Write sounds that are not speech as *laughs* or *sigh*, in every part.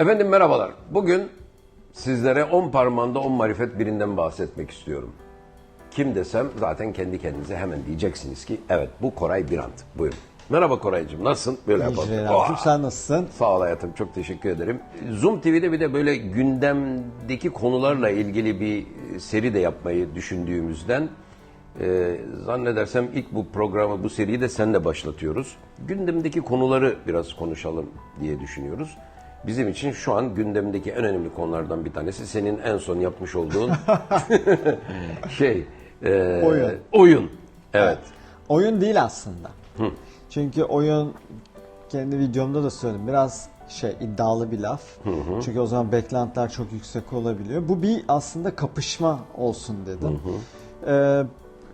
Efendim merhabalar. Bugün sizlere 10 parmağında 10 marifet birinden bahsetmek istiyorum. Kim desem zaten kendi kendinize hemen diyeceksiniz ki evet bu Koray Birant. Buyurun. Merhaba Koraycığım nasılsın? Böyle yapalım. Oha! sen nasılsın? Sağ ol hayatım çok teşekkür ederim. Zoom TV'de bir de böyle gündemdeki konularla ilgili bir seri de yapmayı düşündüğümüzden e, zannedersem ilk bu programı bu seriyi de senle başlatıyoruz. Gündemdeki konuları biraz konuşalım diye düşünüyoruz. Bizim için şu an gündemdeki en önemli konulardan bir tanesi senin en son yapmış olduğun *laughs* şey e, Oyun. oyun. Evet. Oyun değil aslında. Çünkü oyun kendi videomda da söyledim. Biraz şey iddialı bir laf. Çünkü o zaman beklentiler çok yüksek olabiliyor. Bu bir aslında kapışma olsun dedim. Ee,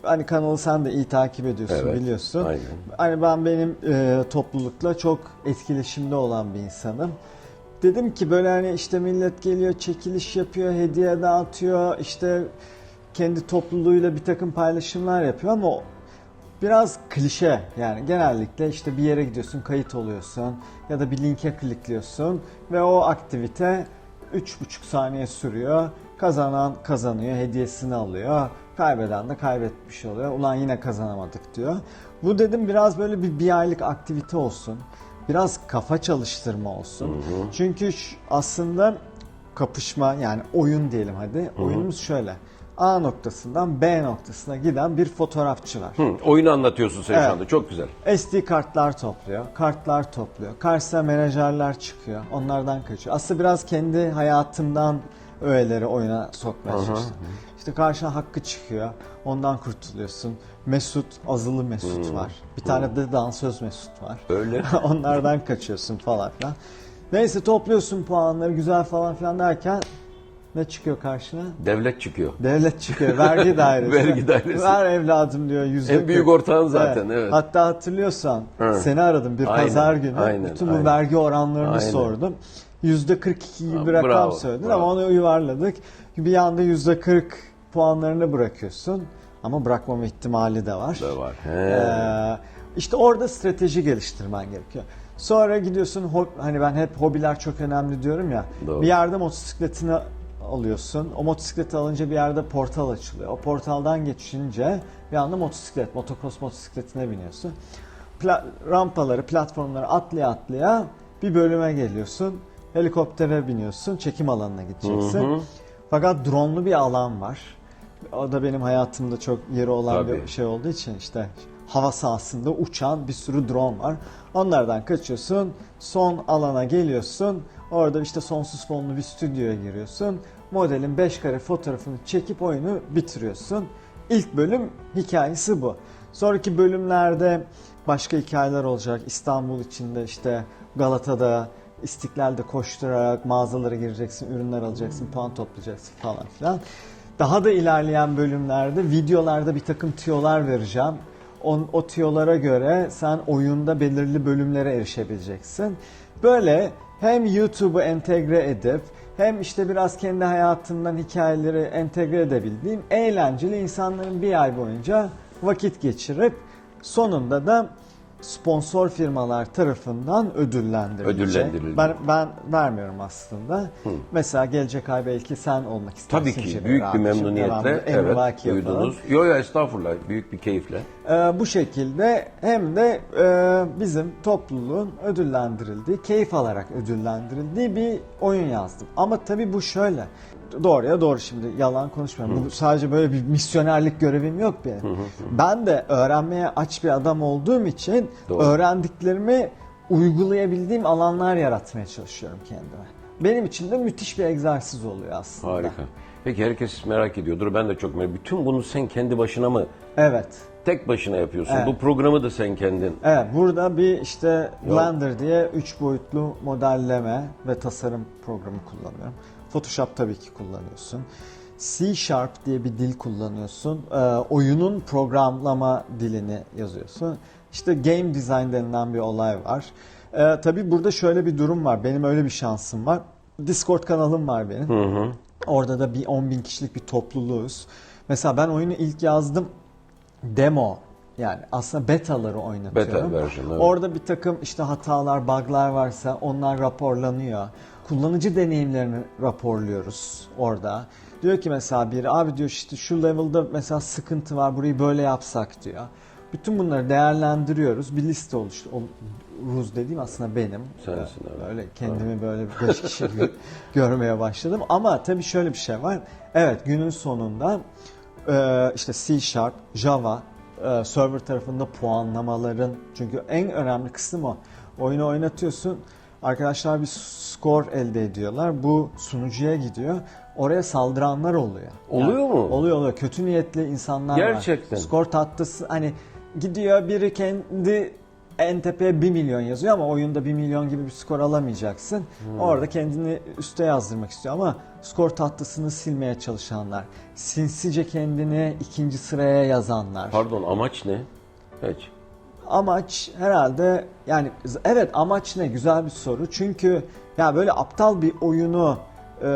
hani kanalı sen de iyi takip ediyorsun Evet, biliyorsun. aynen. Hani ben benim e, toplulukla çok etkileşimde olan bir insanım. Dedim ki böyle hani işte millet geliyor çekiliş yapıyor, hediye dağıtıyor, işte kendi topluluğuyla bir takım paylaşımlar yapıyor ama biraz klişe yani genellikle işte bir yere gidiyorsun kayıt oluyorsun ya da bir linke klikliyorsun ve o aktivite 3,5 saniye sürüyor. Kazanan kazanıyor, hediyesini alıyor. Kaybeden de kaybetmiş oluyor. Ulan yine kazanamadık diyor. Bu dedim biraz böyle bir bir aylık aktivite olsun. Biraz kafa çalıştırma olsun. Çünkü şu- aslında kapışma yani oyun diyelim hadi. Oyunumuz şöyle. A noktasından B noktasına giden bir fotoğrafçı var. Hı, oyunu anlatıyorsun sen Evet. şu anda çok güzel. SD kartlar topluyor, kartlar topluyor. Karşısına menajerler çıkıyor, onlardan kaçıyor. Aslında biraz kendi hayatımdan öğeleri oyuna sokmaya çalıştım. İşte karşına Hakkı çıkıyor, ondan kurtuluyorsun. Mesut, azılı Mesut var. Bir tane de dansöz Mesut var. Öyle. *laughs* onlardan kaçıyorsun falan filan. Neyse topluyorsun puanları güzel falan filan derken ne çıkıyor karşına? Devlet çıkıyor. Devlet çıkıyor, vergi *laughs* dairesi. Vergi dairesi. Ver evladım diyor yüzde En büyük ortağın zaten, evet. Hatta hatırlıyorsan Evet. seni aradım bir Aynen, pazar günü. aynen, Bütün bu aynen. vergi oranlarını Aynen. sordum. Yüzde 42 gibi bir Bravo, rakam söyledin bravo. ama onu yuvarladık. Bir anda yüzde 40 puanlarını bırakıyorsun. Ama bırakmama ihtimali de var. Da var. He. Ee, işte orada strateji geliştirmen gerekiyor. Sonra gidiyorsun hani ben hep hobiler çok önemli diyorum ya. Doğru. Bir yerde motosikletini alıyorsun. O motosikleti alınca bir yerde portal açılıyor. O portaldan geçince bir anda motosiklet, motocross motosikletine biniyorsun. Pla- rampaları, platformları atlaya atlaya bir bölüme geliyorsun. Helikoptere biniyorsun. Çekim alanına gideceksin. Fakat dronlu bir alan var. O da benim hayatımda çok yeri olan Tabii. bir şey olduğu için işte hava sahasında uçan bir sürü drone var. Onlardan kaçıyorsun. Son alana geliyorsun. Orada işte sonsuz fonlu bir stüdyoya giriyorsun. Modelin 5 kare fotoğrafını çekip oyunu bitiriyorsun. İlk bölüm hikayesi bu. Sonraki bölümlerde başka hikayeler olacak. İstanbul içinde işte Galata'da İstiklal'de koşturarak mağazalara gireceksin, ürünler alacaksın, puan toplayacaksın falan filan. Daha da ilerleyen bölümlerde videolarda bir takım tiyolar vereceğim. O, o tiyolara göre sen oyunda belirli bölümlere erişebileceksin. Böyle hem YouTube'u entegre edip hem işte biraz kendi hayatımdan hikayeleri entegre edebildiğim eğlenceli insanların bir ay boyunca vakit geçirip sonunda da sponsor firmalar tarafından ödüllendirilecek. Ödüllendirilecek. Ben, ben vermiyorum aslında. Mesela gelecek ay belki sen olmak istersin. Tabii ki büyük bir memnuniyetle evet duydunuz. Yo yo estağfurullah büyük bir keyifle. Ee, bu şekilde hem de e, bizim topluluğun ödüllendirildiği, keyif alarak ödüllendirildiği bir oyun yazdım. Ama tabii bu şöyle. Doğruya doğru şimdi yalan konuşmuyorum. Bu sadece böyle bir misyonerlik görevim yok benim. Ben de öğrenmeye aç bir adam olduğum için Doğru. öğrendiklerimi uygulayabildiğim alanlar yaratmaya çalışıyorum kendime. Benim için de müthiş bir egzersiz oluyor aslında. Harika. Peki herkes merak ediyordur. Ben de çok merak Bütün bunu sen kendi başına mı Evet. tek başına yapıyorsun? Evet. Bu programı da sen kendin. Evet burada bir işte Blender diye 3 boyutlu modelleme ve tasarım programı kullanıyorum. Photoshop tabii ki kullanıyorsun. C Sharp diye bir dil kullanıyorsun. Ee, oyunun programlama dilini yazıyorsun. İşte game design denilen bir olay var. Ee, tabii burada şöyle bir durum var. Benim öyle bir şansım var. Discord kanalım var benim. Orada da bir 10 bin kişilik bir topluluğuz. Mesela ben oyunu ilk yazdım. Demo yani aslında betaları oynatıyorum. Beta version, evet. Orada bir takım işte hatalar, bug'lar varsa onlar raporlanıyor. Kullanıcı deneyimlerini raporluyoruz orada. Diyor ki mesela biri abi diyor işte şu level'da mesela sıkıntı var burayı böyle yapsak diyor. Bütün bunları değerlendiriyoruz. Bir liste oluştu. O Ruz dediğim aslında benim. Sensin, evet. Böyle kendimi böyle bir beş kişi *laughs* görmeye başladım. Ama tabii şöyle bir şey var. Evet günün sonunda işte C Sharp, Java, server tarafında puanlamaların çünkü en önemli kısım o. Oyunu oynatıyorsun. Arkadaşlar bir skor elde ediyorlar. Bu sunucuya gidiyor. Oraya saldıranlar oluyor. Oluyor mu? Oluyor oluyor. Kötü niyetli insanlar Gerçekten. var. Skor tatlısı hani gidiyor biri kendi en tepeye 1 milyon yazıyor ama oyunda 1 milyon gibi bir skor alamayacaksın. Hmm. Orada kendini üste yazdırmak istiyor ama skor tatlısını silmeye çalışanlar. Sinsice kendini ikinci sıraya yazanlar. Pardon amaç ne? Hiç. Amaç herhalde yani evet amaç ne güzel bir soru. Çünkü ya böyle aptal bir oyunu e,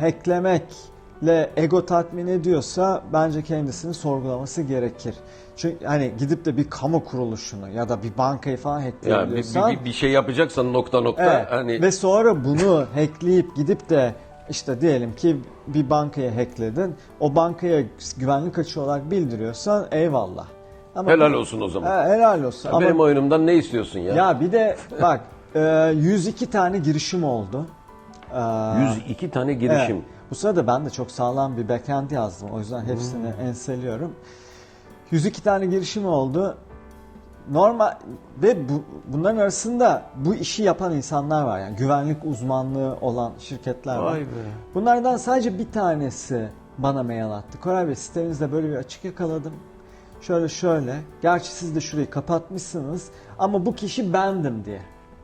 hacklemekle ego tatmin ediyorsa bence kendisini sorgulaması gerekir. Çünkü hani gidip de bir kamu kuruluşunu ya da bir bankayı falan Yani bir, hackleyebiliyorsan bir, bir şey yapacaksan nokta nokta Evet. hani Ve sonra bunu *laughs* hackleyip gidip de işte diyelim ki bir bankaya hackledin. O bankaya güvenlik açığı olarak bildiriyorsan eyvallah. Ama helal olsun o zaman. He, helal olsun. Ama Benim oyunumdan ne istiyorsun ya? ya bir de bak e, 102 tane girişim oldu. Ee, 102 tane girişim. Evet. Bu sırada ben de çok sağlam bir backend yazdım. O yüzden hepsini Hmm. enseliyorum. 102 tane girişim oldu. Normal ve bu, bunların arasında bu işi yapan insanlar var. Yani güvenlik uzmanlığı olan şirketler var. Vay be. Bunlardan sadece bir tanesi bana mail attı. Koray Bey sitenizde böyle bir açık yakaladım. Şöyle şöyle. Gerçi siz de şurayı kapatmışsınız ama bu kişi bendim diye.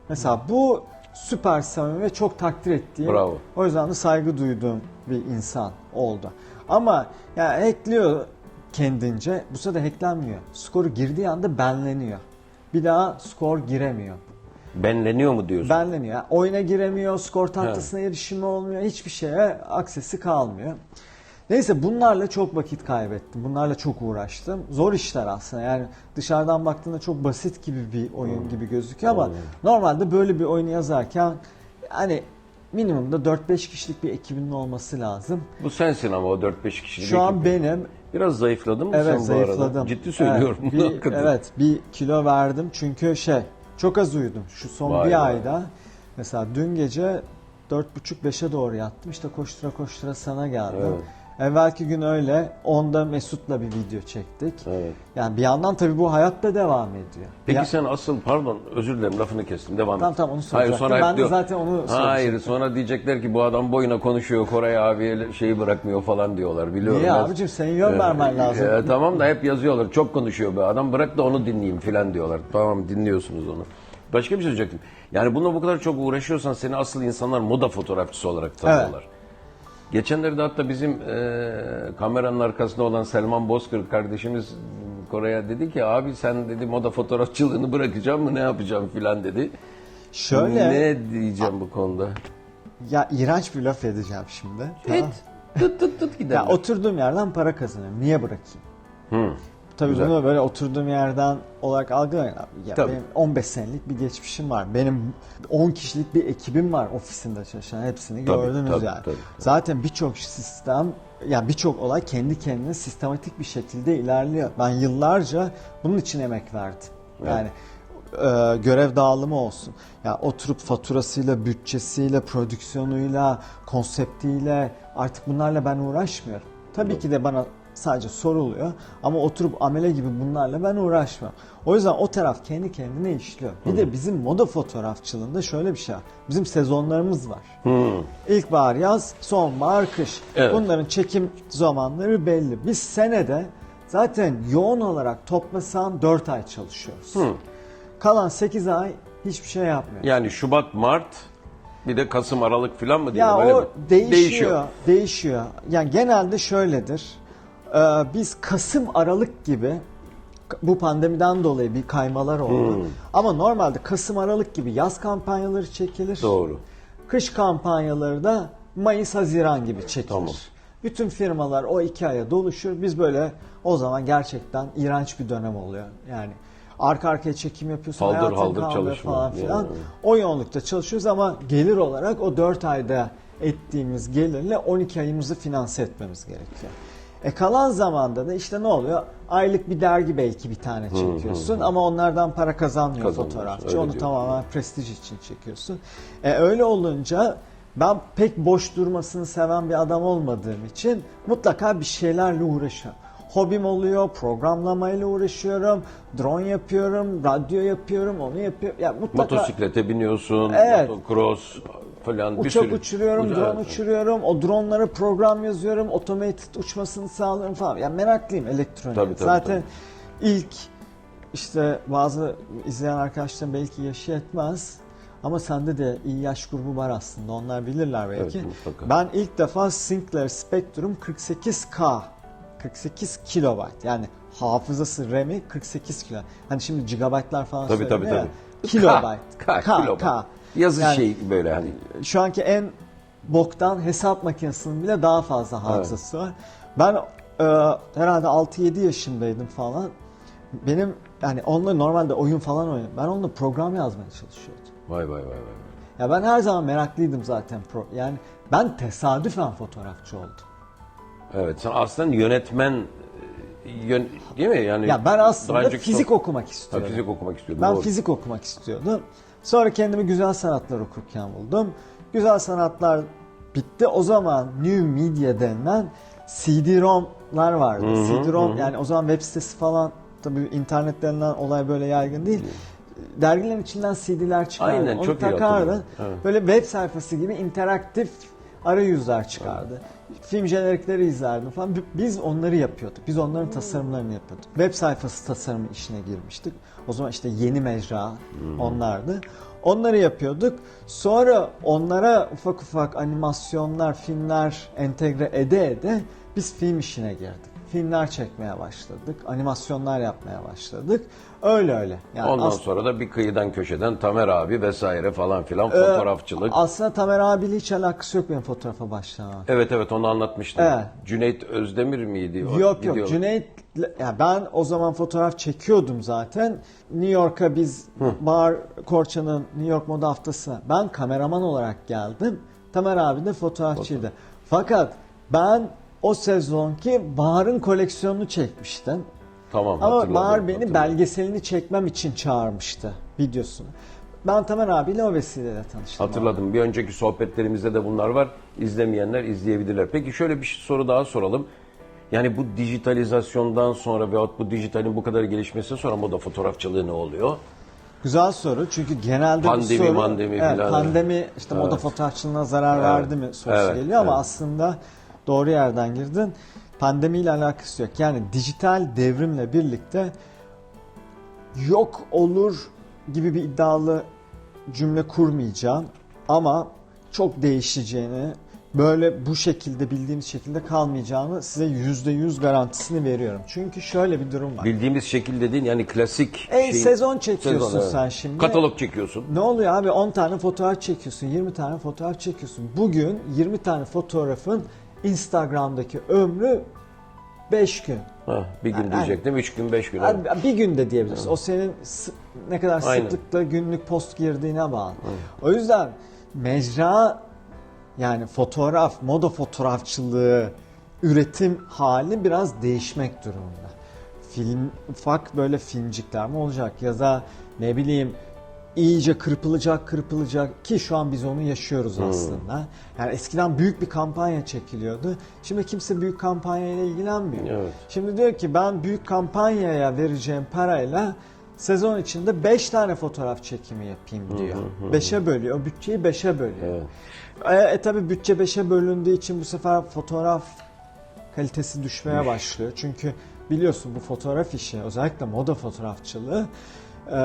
Mesela bu süper samimi ve çok takdir ettiğim. Bravo. O yüzden de saygı duyduğum bir insan oldu. Ama yani hackliyor kendince. Bu sefer hacklenmiyor. Skoru girdiği anda benleniyor. Bir daha skor giremiyor. Benleniyor mu diyorsun? Benleniyor. Yani oyuna giremiyor, skor tahtasına erişimi olmuyor, hiçbir şeye aksesi kalmıyor. Neyse bunlarla çok vakit kaybettim. Bunlarla çok uğraştım. Zor işler aslında. Yani dışarıdan baktığında çok basit gibi bir oyun gibi gözüküyor ama normalde böyle bir oyunu yazarken hani minimumda 4-5 kişilik bir ekibinin olması lazım. Bu sensin ama o 4-5 kişilik Şu an ekip. benim Biraz zayıfladın mı evet sen bu zayıfladım. arada? Ciddi söylüyorum. Evet, bir, *laughs* evet bir kilo verdim çünkü şey çok az uyudum. Şu son Vay bir be. ayda mesela dün gece 4.30-5'e doğru yattım. İşte koştura koştura sana geldim. Evet. Evvelki gün öyle. Onda Mesut'la bir video çektik. Evet. Yani bir yandan tabii bu hayatta devam ediyor. Peki Ya- sen asıl pardon özür dilerim lafını kestim devam Tamam, et. tamam, onu Hayır, soracaktım. sonra hep Ben de diyor- zaten onu Hayır soracaktım. sonra diyecekler ki bu adam boyuna konuşuyor Koray abiye şeyi bırakmıyor falan diyorlar biliyorum. Niye abicim senin yön Ee, vermen lazım. e, tamam da hep yazıyorlar çok konuşuyor be adam bırak da onu dinleyeyim filan diyorlar. Tamam dinliyorsunuz onu. Başka bir şey söyleyecektim. Yani bununla bu kadar çok uğraşıyorsan seni asıl insanlar moda fotoğrafçısı olarak tanıyorlar. Geçenlerde hatta bizim e, kameranın arkasında olan Selman Bozkır kardeşimiz Koray'a dedi ki abi sen dedi moda fotoğrafçılığını bırakacağım mı ne yapacağım filan dedi. Şöyle Ne diyeceğim bu konuda? ya iğrenç bir laf edeceğim şimdi. Et. Tut tut tut gidelim. Ya oturduğum yerden para kazanıyorum. Niye bırakayım? Hı. Tabii Güzel. bunu böyle oturduğum yerden olarak algılayın. abi. Ya Tabii. benim 15 senelik bir geçmişim var. Benim 10 kişilik bir ekibim var ofisimde çalışan. Hepsini Tabii, gördünüz tabii, yani. tabii, tabii. Zaten birçok sistem yani birçok olay kendi kendine sistematik bir şekilde ilerliyor. Ben yıllarca bunun için emek verdim. Evet. Yani e, görev dağılımı olsun. Ya oturup faturasıyla, bütçesiyle, prodüksiyonuyla, konseptiyle artık bunlarla ben uğraşmıyorum. Tabii ki de bana sadece soruluyor ama oturup amele gibi bunlarla ben uğraşmam. O yüzden o taraf kendi kendine işliyor. Bir de bizim moda fotoğrafçılığında şöyle bir şey var. Bizim sezonlarımız var. Hı. İlkbahar, yaz, sonbahar, kış. Evet. Bunların çekim zamanları belli. Biz senede zaten yoğun olarak toplasan 4 ay çalışıyoruz. Hı. Kalan 8 ay hiçbir şey yapmıyoruz. Yani Şubat, Mart bir de Kasım, Aralık filan mı diyelim? Ya öyle o mi? değişiyor, değişiyor. Yani genelde şöyledir. Ee, biz Kasım, Aralık gibi bu pandemiden dolayı bir kaymalar oldu. Hmm. Ama normalde Kasım, Aralık gibi yaz kampanyaları çekilir. Doğru. Kış kampanyaları da Mayıs, Haziran gibi çekilir. Tamam. Bütün firmalar o iki aya doluşur. Biz böyle o zaman gerçekten iğrenç bir dönem oluyor. Yani arka arkaya çekim yapıyorsun, Haldır hayatın haldır çalışma. falan filan. Yani. O yoğunlukta çalışıyoruz ama gelir olarak o 4 ayda ettiğimiz gelirle 12 ayımızı finanse etmemiz gerekiyor. E kalan zamanda da işte ne oluyor? Aylık bir dergi belki bir tane çekiyorsun ama onlardan para kazanmıyor fotoğrafçı. Onu diyor. tamamen prestij için çekiyorsun. E öyle olunca ben pek boş durmasını seven bir adam olmadığım için mutlaka bir şeylerle uğraşıyorum. Hobim oluyor, programlamayla uğraşıyorum, drone yapıyorum, radyo yapıyorum, onu yapıyorum. Ya mutlaka Motosiklete biniyorsun, Evet. motocross falan bir uçak sürü. uçuruyorum, Uca- drone uçuruyorum, o dronlara program yazıyorum, automated uçmasını sağlıyorum falan. Yani meraklıyım elektroniğe. Tabii, tabii, Zaten ilk işte bazı izleyen arkadaşlarım belki yaşı yetmez. Ama sende de iyi yaş grubu var aslında. Onlar bilirler belki. Evet, mutlaka. ben ilk defa Sinclair Spectrum 48K 48 kilobayt yani hafızası RAM'i 48 kilo. Hani şimdi gigabaytlar falan Tabii, tabii, ya. tabii. Kilobayt. *laughs* K, K, kilobayt. Yazı Yani- şey böyle hani. şu anki en boktan hesap makinesinin bile daha fazla hafızası var. Ben e, herhalde 6-7 yaşındaydım falan. Benim yani onunla normalde oyun falan oynuyorum. Ben onunla program yazmaya çalışıyordum. Vay vay vay vay. vay. Ya ben her zaman meraklıydım zaten. Pro, yani ben tesadüfen fotoğrafçı oldum. Evet sen aslında yönetmen e, yön, değil mi? Yani Ya ben aslında fizik son- okumak Ha, istiyordum. fizik okumak istiyordum. Ben doğru. fizik okumak istiyordum. Sonra kendimi güzel sanatlar okurken buldum. Güzel sanatlar bitti. O zaman New Media denilen CD-ROM'lar vardı. CD-ROM yani o zaman web sitesi falan tabii internet denilen olay böyle yaygın değil. Dergilerin içinden CD'ler çıkardı. Aynen, Onu çok iyi takardın. hatırlıyorum. Evet. Böyle web sayfası gibi interaktif arayüzler çıkardı. Film jenerikleri izlerdim falan. Biz onları yapıyorduk. Biz onların tasarımlarını yapıyorduk. Web sayfası tasarımı işine girmiştik. O zaman işte yeni mecra onlardı. Onları yapıyorduk. Sonra onlara ufak ufak animasyonlar, filmler entegre ede ede biz film işine girdik. Filmler çekmeye başladık. Animasyonlar yapmaya başladık. Öyle öyle. Yani Ondan as- sonra da bir kıyıdan köşeden Tamer abi vesaire falan filan Ee, fotoğrafçılık. Aslında Tamer abiyle hiç alakası yok benim fotoğrafa başlamam. Evet evet onu anlatmıştım. Evet. Cüneyt Özdemir miydi? O Yok gidiyor. yok Cüneyt ya ben o zaman fotoğraf çekiyordum zaten. New York'a biz Bar Korça'nın New York Moda Haftası'na ben kameraman olarak geldim. Tamer abi de fotoğrafçıydı. Fakat ben o sezonki Bahar'ın koleksiyonunu çekmiştim. Tamam Ama hatırladım, Bahar beni hatırladım. belgeselini çekmem için çağırmıştı videosunu. Ben Tamer abiyle o vesileyle tanıştım. Hatırladım. Bir önceki sohbetlerimizde de bunlar var. İzlemeyenler izleyebilirler. Peki şöyle bir soru daha soralım. Yani bu dijitalizasyondan sonra veyahut bu dijitalin bu kadar gelişmesinden sonra moda fotoğrafçılığı ne oluyor? Güzel soru çünkü genelde Pandemi, bu soru mandemi evet, filan. pandemi işte moda Evet. fotoğrafçılığına zarar Evet. verdi mi sorusu Evet, geliyor ama evet. aslında doğru yerden girdin. Pandemiyle alakası yok. Yani dijital devrimle birlikte yok olur gibi bir iddialı cümle kurmayacağım ama çok değişeceğini böyle bu şekilde bildiğimiz şekilde kalmayacağını size yüzde yüz garantisini veriyorum. Çünkü şöyle bir durum var. Bildiğimiz şekil dediğin yani klasik E, şey- sezon çekiyorsun Sezon, evet. sen şimdi. Katalog çekiyorsun. Ne oluyor abi 10 tane fotoğraf çekiyorsun, 20 tane fotoğraf çekiyorsun. Bugün 20 tane fotoğrafın Instagram'daki ömrü 5 gün. Ha, bir gün Yani- diyecektim, üç gün, beş gün. Abi, bir günde diyebilirsin. O senin ne kadar Aynen. sıklıkla günlük post girdiğine bağlı. O yüzden mecra yani fotoğraf, moda fotoğrafçılığı üretim hali biraz değişmek durumunda. Film ufak böyle filmcikler mi olacak ya da ne bileyim iyice kırpılacak kırpılacak ki şu an biz onu yaşıyoruz aslında. Yani eskiden büyük bir kampanya çekiliyordu. Şimdi kimse büyük kampanyayla ilgilenmiyor. Evet. Şimdi diyor ki ben büyük kampanyaya vereceğim parayla sezon içinde 5 tane fotoğraf çekimi yapayım diyor. 5'e bölüyor. Bütçeyi 5'e bölüyor. Evet. E, e tabi bütçe 5'e bölündüğü için bu sefer fotoğraf kalitesi düşmeye başlıyor. Çünkü biliyorsun bu fotoğraf işi özellikle moda fotoğrafçılığı e,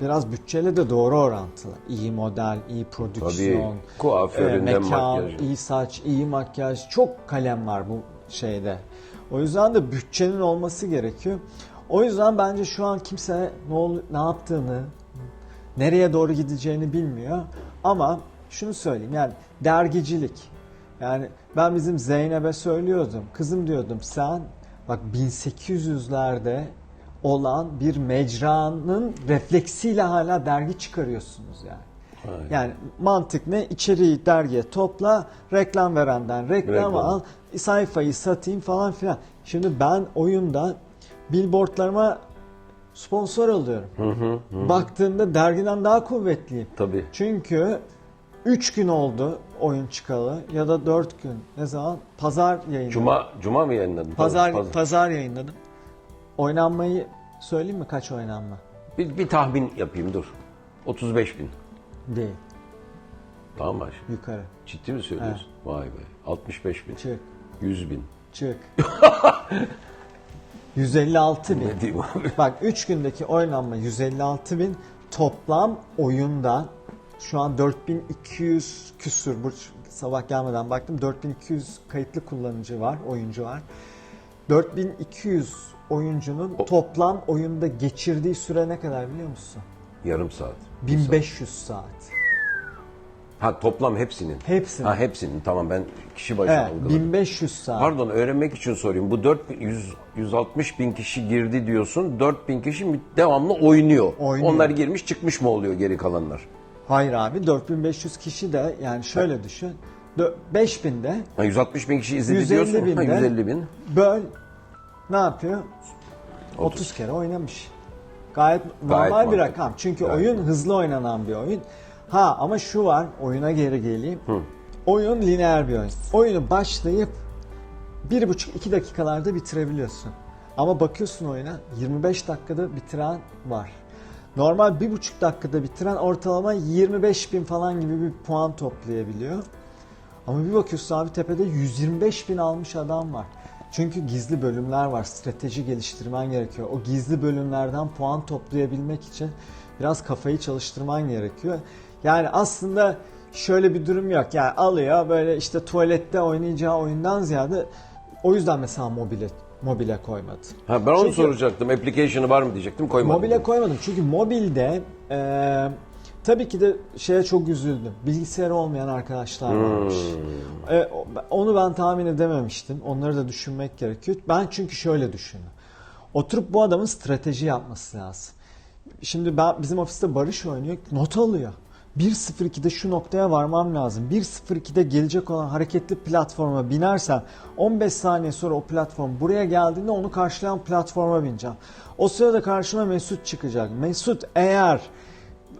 biraz bütçeyle de doğru orantılı. İyi model, iyi prodüksiyon, Tabii. Kuaföründen e, mekan, makyaj. iyi saç, iyi makyaj. Çok kalem var bu şeyde. O yüzden de bütçenin olması gerekiyor. O yüzden bence şu an kimse ne ol, ne yaptığını, nereye doğru gideceğini bilmiyor. Ama şunu söyleyeyim yani dergicilik, Yani ben bizim Zeynep'e söylüyordum. Kızım diyordum sen bak 1800'lerde olan bir mecranın refleksiyle hala dergi çıkarıyorsunuz yani. Aynen. Yani mantık ne? İçeriği dergiye topla, reklam verenden reklam, Reklam. al, sayfayı satayım falan filan. Şimdi ben oyunda billboardlarıma sponsor alıyorum. Baktığında dergiden daha kuvvetliyim. Tabii. Çünkü 3 gün oldu oyun çıkalı ya da 4 gün. Ne zaman? Pazar yayınladım. Cuma Cuma mı yayınladın? Pazar, Pazar. pazar yayınladım. Oynanmayı söyleyeyim mi kaç oynanma? Bir, bir tahmin yapayım dur. 35 bin. Değil. Tamam mı Ayşe? Yukarı. Ciddi mi söylüyorsun? Vay be. 65 bin. Çık. 100 bin. Çık. *laughs* 156 bin. Ne diyeyim abi? Bak 3 gündeki oynanma 156 bin. Toplam oyunda şu an 4200 küsür. Bu sabah gelmeden baktım 4200 kayıtlı kullanıcı var, oyuncu var. 4200 oyuncunun toplam oyunda geçirdiği süre ne kadar biliyor musun? Yarım saat. 1500 saat. Ha toplam hepsinin. Hepsinin. Ha hepsinin. Tamam ben kişi başı Evet, algıladım. 1500 saat. Pardon öğrenmek için sorayım. Bu 4 100, 160 bin kişi girdi diyorsun. 4 bin kişi devamlı oynuyor. Oynuyor. Onlar girmiş çıkmış mı oluyor geri kalanlar? Hayır abi 4500 kişi de yani şöyle düşün. Dö- 5000'de Ha, 160 bin kişi izledi 150 diyorsun. Ha, binde. 150 bin. böl ne yapıyor? 30 kere oynamış. Gayet normal bir mantıklı. rakam. Çünkü Gayet oyun hızlı oynanan bir oyun. Ha ama şu var, oyuna geri geleyim. Oyun lineer bir oyun. Oyunu başlayıp 1,5-2 dakikalarda bitirebiliyorsun. Ama bakıyorsun oyuna 25 dakikada bitiren var. Normal 1,5 dakikada bitiren ortalama 25 bin falan gibi bir puan toplayabiliyor. Ama bir bakıyorsun abi tepede 125 bin almış adam var. Çünkü gizli bölümler var. Strateji geliştirmen gerekiyor. O gizli bölümlerden puan toplayabilmek için biraz kafayı çalıştırman gerekiyor. Yani aslında şöyle bir durum yok. Yani alıyor böyle işte tuvalette oynayacağı oyundan ziyade o yüzden mesela mobile mobile koymadı. Ha, ben onu Çünkü- soracaktım. Application'ı var mı diyecektim. Koymadım. Mobile koymadım çünkü mobilde eee, tabii ki de şeye çok üzüldüm. Bilgisayarı olmayan arkadaşlar varmış. E, o- onu ben tahmin edememiştim. Onları da düşünmek gerekiyor. Ben çünkü şöyle düşündüm. Oturup bu adamın strateji yapması lazım. Şimdi ben bizim ofiste Barış oynuyor, not alıyor. 1.02'de şu noktaya varmam lazım. 1.02'de gelecek olan hareketli platforma binersem 15 saniye sonra o platform buraya geldiğinde onu karşılayan platforma bineceğim. O sırada karşıma Mesut çıkacak. Mesut eğer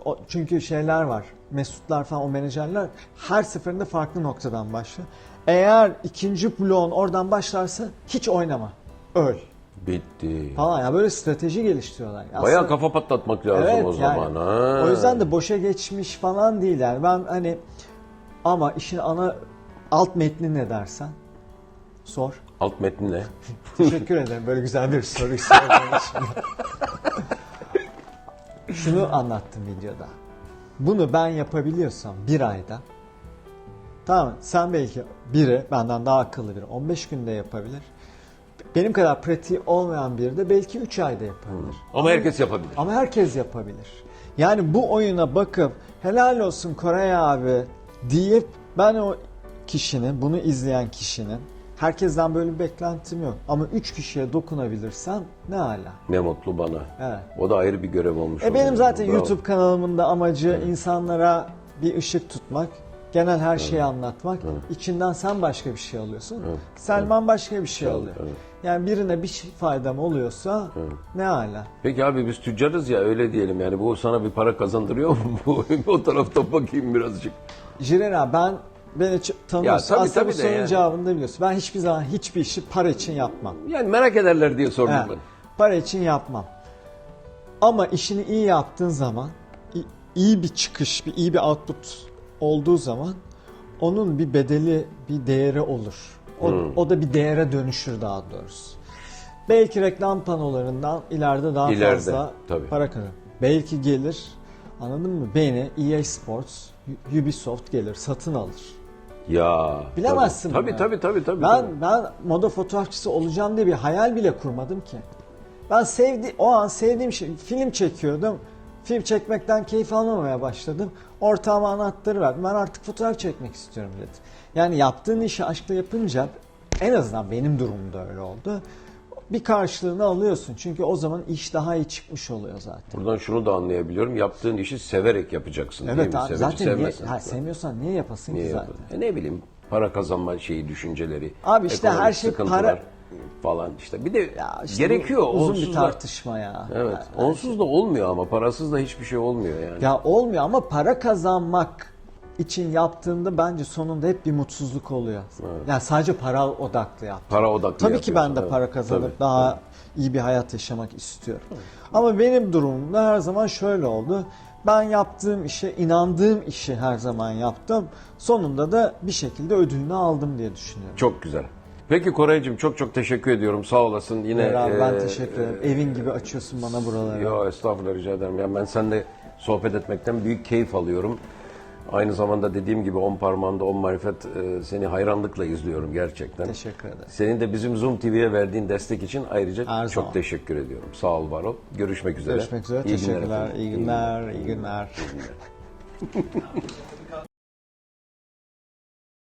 o, çünkü şeyler var. Mesutlar falan o menajerler her seferinde farklı noktadan başlıyor. Eğer ikinci bloğun oradan başlarsa hiç oynama. Öl. Bitti. Falan ya böyle strateji geliştiriyorlar. Ya Bayağı aslında- kafa patlatmak lazım o zaman. ha. o yüzden de boşa geçmiş falan değil yani. Ben hani ama işin ana alt metni ne dersen sor. Alt metni ne? *laughs* Teşekkür ederim böyle güzel bir soruyu sorduğun *laughs* için. Şunu anlattım videoda. Bunu ben yapabiliyorsam bir ayda tamam sen belki biri benden daha akıllı biri 15 günde yapabilir. Benim kadar pratiği olmayan biri de belki 3 ayda yapabilir. Ama herkes yapabilir. Ama herkes yapabilir. Yani bu oyuna bakıp helal olsun Koray abi deyip ben o kişinin, bunu izleyen kişinin herkesten böyle bir beklentim yok. Ama 3 kişiye dokunabilirsem ne ala. Ne mutlu bana. Evet. O da ayrı bir görev olmuş. E benim zaten Bravo. YouTube kanalımın da amacı insanlara bir ışık tutmak. Genel her şeyi anlatmak. İçinden sen başka bir şey alıyorsun. Selman başka bir şey Evet, alıyor. evet. Yani birine bir şey faydam oluyorsa ne ala. Peki abi biz tüccarız ya öyle diyelim yani bu sana bir para kazandırıyor mu? *laughs* Bu o tarafta bakayım birazcık. Jirena ben beni ç- tanıyorsun. Ya tabii, Aslında tabii bu de sorunun yani. cevabını da biliyorsun. Ben hiçbir zaman hiçbir işi para için yapmam. Yani merak ederler diye sordum He, ben. para için yapmam. Ama işini iyi yaptığın zaman, i- iyi bir çıkış, bir iyi bir output olduğu zaman onun bir bedeli, bir değeri olur. O, Hmm. o da bir değere dönüşür daha doğrusu. Belki reklam panolarından ileride daha İleride, fazla tabii. para kazanır. Belki gelir, anladın mı? Beni EA Sports, Ubisoft gelir, satın alır. Ya. Bilemezsin Tabii bunu. tabii tabii tabii. Ben tabii. ben moda fotoğrafçısı olacağım diye bir hayal bile kurmadım ki. Ben sevdi o an sevdiğim şey film çekiyordum. Film çekmekten keyif almamaya başladım. Ortağıma anahtarı verdim. Ben artık fotoğraf çekmek istiyorum dedi. Yani yaptığın işi aşkla yapınca en azından benim durumumda öyle oldu. Bir karşılığını alıyorsun. Çünkü o zaman iş daha iyi çıkmış oluyor zaten. Buradan şunu da anlayabiliyorum. Yaptığın işi severek yapacaksın değil Evet mi? abi zaten niye, ha, sevmiyorsan niye yapasın Niye ki zaten? yapalım? E ne bileyim para kazanma şeyi düşünceleri. Abi işte her şey para- falan işte. Bir de Ya işte gerekiyor. uzun onsuz bir da- tartışma ya. Evet. Yani- Onsuz da olmuyor ama parasız da hiçbir şey olmuyor yani. Ya olmuyor ama para kazanmak için yaptığında bence sonunda hep bir mutsuzluk oluyor. Yani sadece para odaklı yap. Para odaklı Tabii ki ben de evet. para kazanıp Tabii, daha iyi bir hayat yaşamak istiyorum. Ama benim durumumda her zaman şöyle oldu. Ben yaptığım işe, inandığım işi her zaman yaptım. Sonunda da bir şekilde ödülünü aldım diye düşünüyorum. Çok güzel. Peki Koraycığım çok çok teşekkür ediyorum. Sağ olasın. Yine ben e, teşekkür ederim. Evin gibi açıyorsun bana buraları. Yo estağfurullah rica ederim. Yani ben seninle sohbet etmekten büyük keyif alıyorum. Aynı zamanda dediğim gibi on parmağında on marifet e, seni hayranlıkla izliyorum gerçekten. Teşekkür ederim. Senin de bizim Zoom TV'ye verdiğin destek için ayrıca Her çok zaman. teşekkür ediyorum. Sağ ol var ol. Görüşmek üzere. Görüşmek üzere. İyi günler Teşekkürler. efendim. İyi günler. İyi günler. İyi günler. *laughs*